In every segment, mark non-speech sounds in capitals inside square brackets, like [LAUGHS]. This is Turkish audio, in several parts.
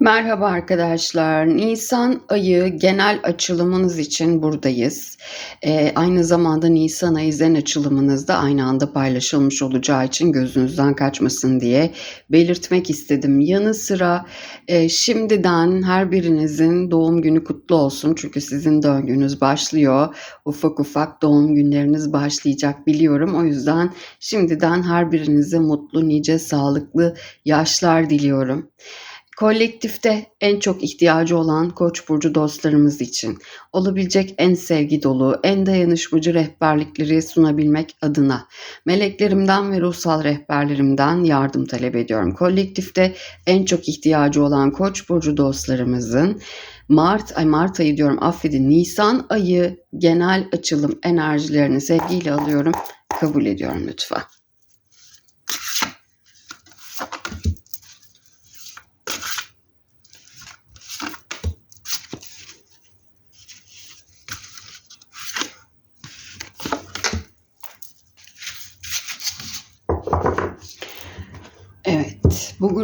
Merhaba arkadaşlar. Nisan ayı genel açılımınız için buradayız. Ee, aynı zamanda Nisan ayı zen açılımınız da aynı anda paylaşılmış olacağı için gözünüzden kaçmasın diye belirtmek istedim. Yanı sıra e, şimdiden her birinizin doğum günü kutlu olsun. Çünkü sizin döngünüz başlıyor. Ufak ufak doğum günleriniz başlayacak biliyorum. O yüzden şimdiden her birinize mutlu, nice, sağlıklı yaşlar diliyorum. Kolektifte en çok ihtiyacı olan Koç burcu dostlarımız için olabilecek en sevgi dolu, en dayanışmacı rehberlikleri sunabilmek adına meleklerimden ve ruhsal rehberlerimden yardım talep ediyorum. Kolektifte en çok ihtiyacı olan Koç burcu dostlarımızın Mart ay Mart ayı diyorum affedin Nisan ayı genel açılım enerjilerini sevgiyle alıyorum. Kabul ediyorum lütfen.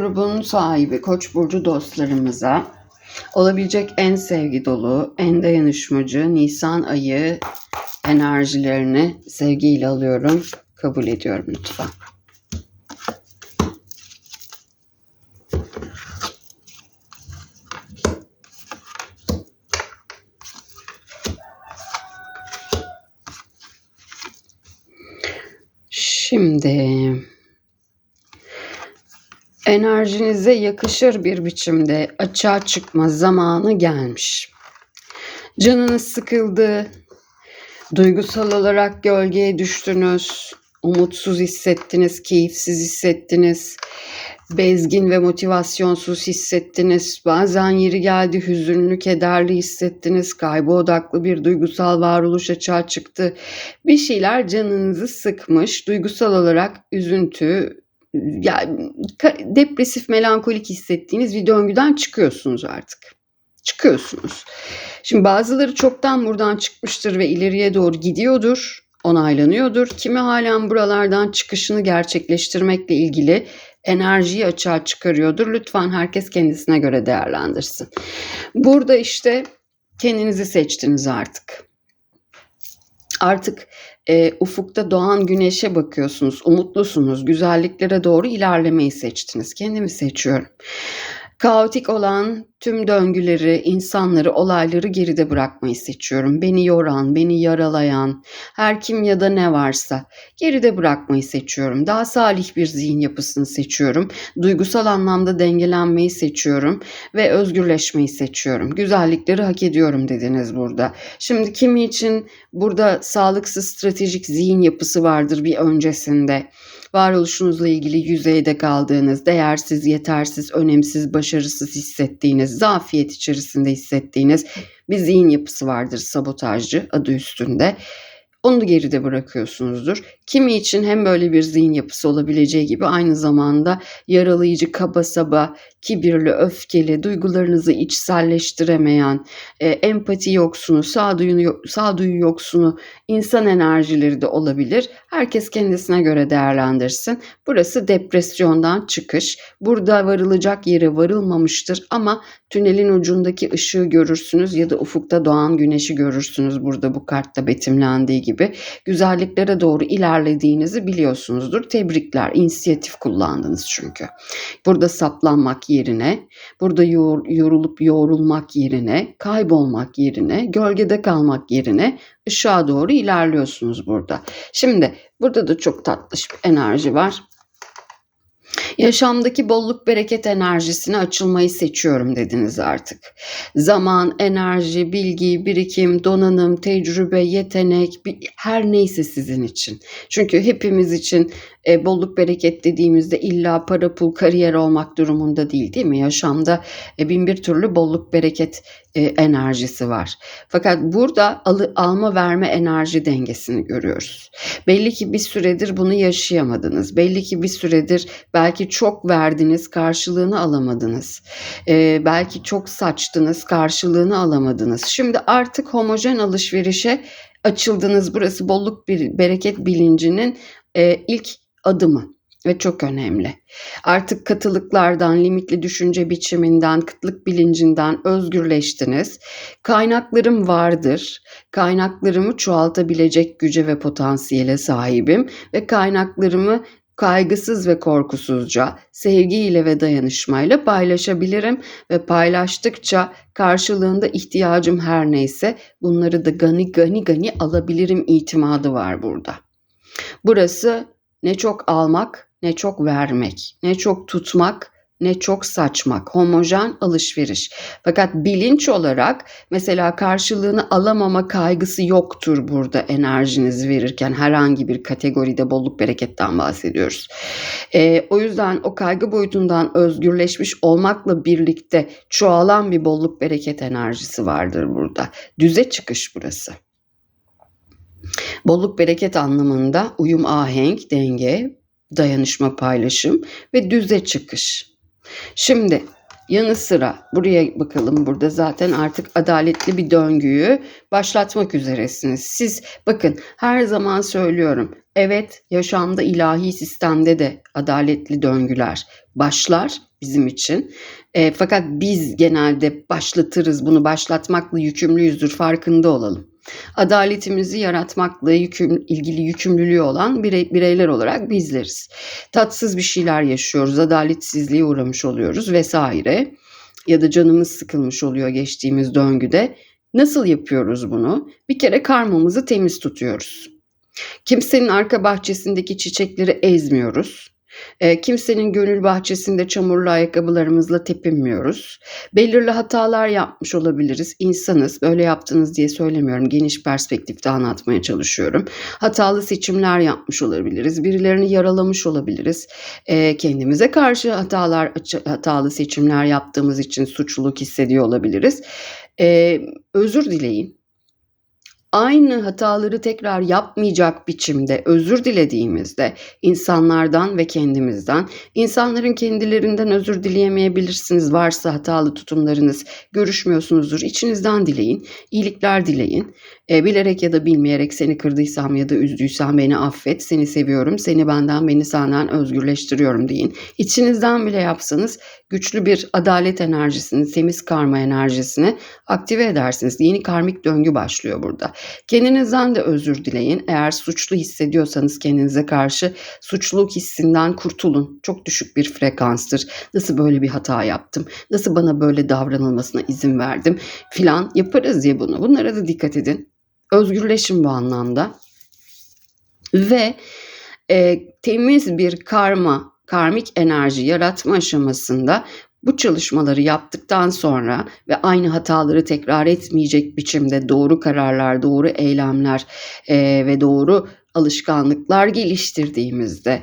Evet, bu grubun sahibi Koç burcu dostlarımıza olabilecek en sevgi dolu, en dayanışmacı Nisan ayı enerjilerini sevgiyle alıyorum. Kabul ediyorum lütfen. Şimdi enerjinize yakışır bir biçimde açığa çıkma zamanı gelmiş. Canınız sıkıldı, duygusal olarak gölgeye düştünüz, umutsuz hissettiniz, keyifsiz hissettiniz, bezgin ve motivasyonsuz hissettiniz. Bazen yeri geldi hüzünlü, kederli hissettiniz. Kaybı odaklı bir duygusal varoluş açığa çıktı. Bir şeyler canınızı sıkmış. Duygusal olarak üzüntü, yani depresif, melankolik hissettiğiniz bir döngüden çıkıyorsunuz artık. Çıkıyorsunuz. Şimdi bazıları çoktan buradan çıkmıştır ve ileriye doğru gidiyordur, onaylanıyordur. Kimi halen buralardan çıkışını gerçekleştirmekle ilgili enerjiyi açığa çıkarıyordur. Lütfen herkes kendisine göre değerlendirsin. Burada işte kendinizi seçtiniz artık. Artık e, ufukta doğan güneşe bakıyorsunuz, umutlusunuz, güzelliklere doğru ilerlemeyi seçtiniz. Kendimi seçiyorum. Kaotik olan tüm döngüleri, insanları, olayları geride bırakmayı seçiyorum. Beni yoran, beni yaralayan, her kim ya da ne varsa geride bırakmayı seçiyorum. Daha salih bir zihin yapısını seçiyorum. Duygusal anlamda dengelenmeyi seçiyorum ve özgürleşmeyi seçiyorum. Güzellikleri hak ediyorum dediniz burada. Şimdi kimi için burada sağlıksız stratejik zihin yapısı vardır bir öncesinde varoluşunuzla ilgili yüzeyde kaldığınız, değersiz, yetersiz, önemsiz, başarısız hissettiğiniz, zafiyet içerisinde hissettiğiniz bir zihin yapısı vardır sabotajcı adı üstünde. Onu geride bırakıyorsunuzdur. Kimi için hem böyle bir zihin yapısı olabileceği gibi aynı zamanda yaralayıcı, kaba saba, kibirli, öfkeli, duygularınızı içselleştiremeyen, e, empati yoksunu, sağduyu, sağduyu yoksunu insan enerjileri de olabilir. Herkes kendisine göre değerlendirsin. Burası depresyondan çıkış. Burada varılacak yere varılmamıştır ama tünelin ucundaki ışığı görürsünüz ya da ufukta doğan güneşi görürsünüz burada bu kartta betimlendiği gibi. Güzelliklere doğru ilerlediğinizi biliyorsunuzdur. Tebrikler, inisiyatif kullandınız çünkü. Burada saplanmak yerine, burada yorulup yoğrulmak yerine, kaybolmak yerine, gölgede kalmak yerine ışığa doğru ilerliyorsunuz burada. Şimdi burada da çok tatlış bir enerji var. Yaşamdaki bolluk bereket enerjisine açılmayı seçiyorum dediniz artık. Zaman, enerji, bilgi, birikim, donanım, tecrübe, yetenek her neyse sizin için. Çünkü hepimiz için e, bolluk bereket dediğimizde illa para pul kariyer olmak durumunda değil değil mi? Yaşamda e, bin bir türlü bolluk bereket e, enerjisi var. Fakat burada alı, alma verme enerji dengesini görüyoruz. Belli ki bir süredir bunu yaşayamadınız. Belli ki bir süredir belki çok verdiniz karşılığını alamadınız. E, belki çok saçtınız karşılığını alamadınız. Şimdi artık homojen alışverişe açıldınız. Burası bolluk bir bereket bilincinin e, ilk adımı. ve çok önemli. Artık katılıklardan, limitli düşünce biçiminden, kıtlık bilincinden özgürleştiniz. Kaynaklarım vardır. Kaynaklarımı çoğaltabilecek güce ve potansiyele sahibim ve kaynaklarımı kaygısız ve korkusuzca, sevgiyle ve dayanışmayla paylaşabilirim ve paylaştıkça karşılığında ihtiyacım her neyse bunları da gani gani gani alabilirim itimadı var burada. Burası ne çok almak ne çok vermek, ne çok tutmak ne çok saçmak, homojen alışveriş. Fakat bilinç olarak mesela karşılığını alamama kaygısı yoktur burada enerjinizi verirken herhangi bir kategoride bolluk bereketten bahsediyoruz. Ee, o yüzden o kaygı boyutundan özgürleşmiş olmakla birlikte çoğalan bir bolluk bereket enerjisi vardır burada. Düze çıkış burası. Bolluk bereket anlamında uyum ahenk, denge, dayanışma paylaşım ve düze çıkış. Şimdi yanı sıra buraya bakalım burada zaten artık adaletli bir döngüyü başlatmak üzeresiniz. Siz bakın her zaman söylüyorum evet yaşamda ilahi sistemde de adaletli döngüler başlar bizim için. E, fakat biz genelde başlatırız bunu başlatmakla yükümlüyüzdür farkında olalım adaletimizi yaratmakla yüküm, ilgili yükümlülüğü olan birey, bireyler olarak bizleriz. Tatsız bir şeyler yaşıyoruz, adaletsizliğe uğramış oluyoruz vesaire ya da canımız sıkılmış oluyor geçtiğimiz döngüde. Nasıl yapıyoruz bunu? Bir kere karmamızı temiz tutuyoruz. Kimsenin arka bahçesindeki çiçekleri ezmiyoruz. E, kimsenin gönül bahçesinde çamurlu ayakkabılarımızla tepinmiyoruz. Belirli hatalar yapmış olabiliriz. İnsanız. Böyle yaptınız diye söylemiyorum. Geniş perspektifte anlatmaya çalışıyorum. Hatalı seçimler yapmış olabiliriz. Birilerini yaralamış olabiliriz. E, kendimize karşı hatalar, hatalı seçimler yaptığımız için suçluluk hissediyor olabiliriz. E, özür dileyin aynı hataları tekrar yapmayacak biçimde özür dilediğimizde insanlardan ve kendimizden, insanların kendilerinden özür dileyemeyebilirsiniz varsa hatalı tutumlarınız, görüşmüyorsunuzdur, içinizden dileyin, iyilikler dileyin. E, bilerek ya da bilmeyerek seni kırdıysam ya da üzdüysem beni affet, seni seviyorum, seni benden, beni senden özgürleştiriyorum deyin. İçinizden bile yapsanız güçlü bir adalet enerjisini, temiz karma enerjisini aktive edersiniz. Yeni karmik döngü başlıyor burada. Kendinizden de özür dileyin. Eğer suçlu hissediyorsanız kendinize karşı suçluluk hissinden kurtulun. Çok düşük bir frekanstır. Nasıl böyle bir hata yaptım? Nasıl bana böyle davranılmasına izin verdim? Filan yaparız diye bunu. Bunlara da dikkat edin. Özgürleşin bu anlamda. Ve e, temiz bir karma, karmik enerji yaratma aşamasında bu çalışmaları yaptıktan sonra ve aynı hataları tekrar etmeyecek biçimde doğru kararlar, doğru eylemler e, ve doğru alışkanlıklar geliştirdiğimizde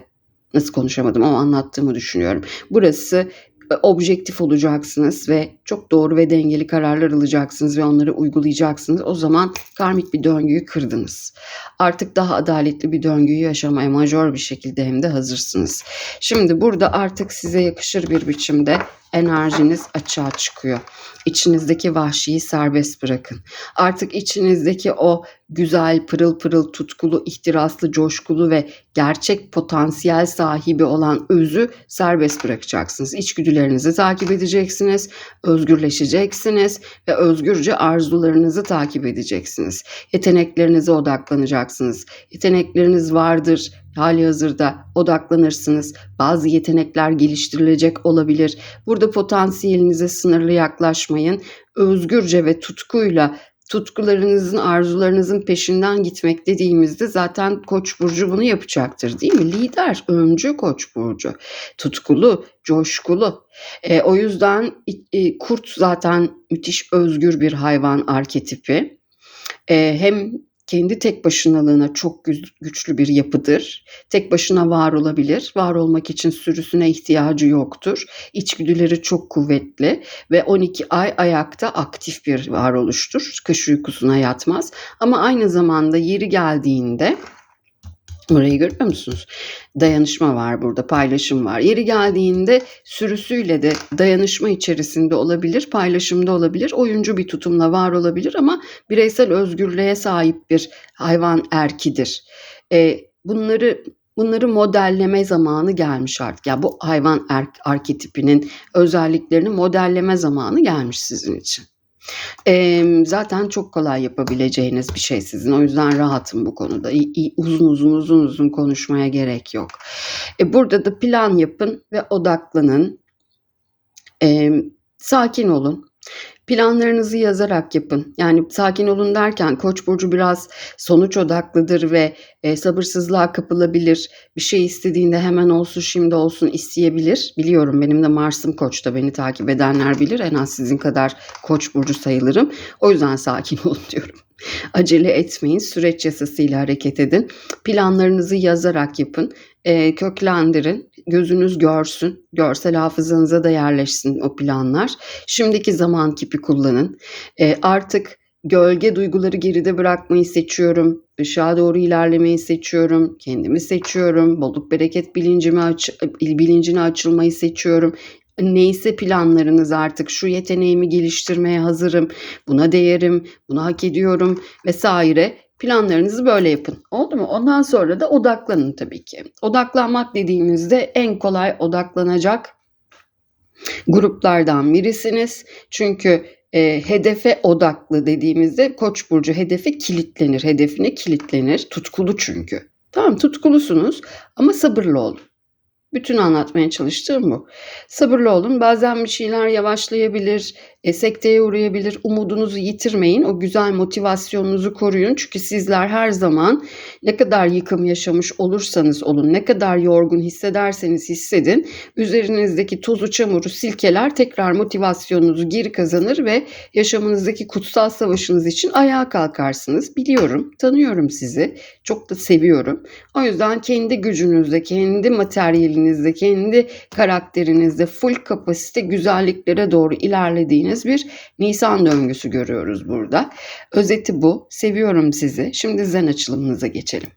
nasıl konuşamadım ama anlattığımı düşünüyorum. Burası objektif olacaksınız ve çok doğru ve dengeli kararlar alacaksınız ve onları uygulayacaksınız. O zaman karmik bir döngüyü kırdınız. Artık daha adaletli bir döngüyü yaşamaya majör bir şekilde hem de hazırsınız. Şimdi burada artık size yakışır bir biçimde enerjiniz açığa çıkıyor. İçinizdeki vahşiyi serbest bırakın. Artık içinizdeki o güzel, pırıl pırıl, tutkulu, ihtiraslı, coşkulu ve gerçek potansiyel sahibi olan özü serbest bırakacaksınız. İçgüdülerinizi takip edeceksiniz, özgürleşeceksiniz ve özgürce arzularınızı takip edeceksiniz. Yeteneklerinize odaklanacaksınız. Yetenekleriniz vardır, hali hazırda odaklanırsınız. Bazı yetenekler geliştirilecek olabilir. Burada potansiyelinize sınırlı yaklaşmayın. Özgürce ve tutkuyla tutkularınızın, arzularınızın peşinden gitmek dediğimizde zaten Koç burcu bunu yapacaktır, değil mi? Lider, öncü Koç burcu. Tutkulu, coşkulu. E, o yüzden e, kurt zaten müthiş özgür bir hayvan arketipi. E, hem kendi tek başınalığına çok güçlü bir yapıdır. Tek başına var olabilir. Var olmak için sürüsüne ihtiyacı yoktur. İçgüdüleri çok kuvvetli ve 12 ay ayakta aktif bir varoluştur. Kış uykusuna yatmaz. Ama aynı zamanda yeri geldiğinde Burayı görüyor musunuz? Dayanışma var burada, paylaşım var. Yeri geldiğinde sürüsüyle de dayanışma içerisinde olabilir, paylaşımda olabilir, oyuncu bir tutumla var olabilir ama bireysel özgürlüğe sahip bir hayvan erkidir. E, bunları Bunları modelleme zamanı gelmiş artık. Yani bu hayvan er- arketipinin özelliklerini modelleme zamanı gelmiş sizin için. Eee, zaten çok kolay yapabileceğiniz bir şey sizin. O yüzden rahatım bu konuda. İ- uzun uzun uzun uzun konuşmaya gerek yok. E, burada da plan yapın ve odaklanın. Eee, sakin olun. Planlarınızı yazarak yapın. Yani sakin olun derken Koç burcu biraz sonuç odaklıdır ve e, sabırsızlığa kapılabilir. Bir şey istediğinde hemen olsun şimdi olsun isteyebilir. Biliyorum benim de Mars'ım Koç'ta beni takip edenler bilir. En az sizin kadar Koç burcu sayılırım. O yüzden sakin [LAUGHS] olun diyorum. Acele etmeyin. Süreç yasasıyla hareket edin. Planlarınızı yazarak yapın. E, köklendirin. Gözünüz görsün. Görsel hafızanıza da yerleşsin o planlar. Şimdiki zaman kipi kullanın. E, artık gölge duyguları geride bırakmayı seçiyorum. Işığa doğru ilerlemeyi seçiyorum. Kendimi seçiyorum. Bolluk bereket bilincimi aç, bilincine açılmayı seçiyorum. Neyse planlarınız artık şu yeteneğimi geliştirmeye hazırım. Buna değerim, bunu hak ediyorum vesaire. Planlarınızı böyle yapın. Oldu mu? Ondan sonra da odaklanın tabii ki. Odaklanmak dediğimizde en kolay odaklanacak gruplardan birisiniz. Çünkü e, hedefe odaklı dediğimizde Koç burcu hedefe kilitlenir, hedefine kilitlenir. Tutkulu çünkü. Tamam tutkulusunuz ama sabırlı olun. Bütün anlatmaya çalıştığım bu. Sabırlı olun. Bazen bir şeyler yavaşlayabilir, e, sekteye uğrayabilir. Umudunuzu yitirmeyin. O güzel motivasyonunuzu koruyun. Çünkü sizler her zaman ne kadar yıkım yaşamış olursanız olun, ne kadar yorgun hissederseniz hissedin, üzerinizdeki tozu çamuru silkeler tekrar motivasyonunuzu geri kazanır ve yaşamınızdaki kutsal savaşınız için ayağa kalkarsınız. Biliyorum, tanıyorum sizi. Çok da seviyorum. O yüzden kendi gücünüzde, kendi materyalinizde, kendi karakterinizde full kapasite güzelliklere doğru ilerlediğiniz bir Nisan döngüsü görüyoruz burada. Özeti bu. Seviyorum sizi. Şimdi zen açılımınıza geçelim.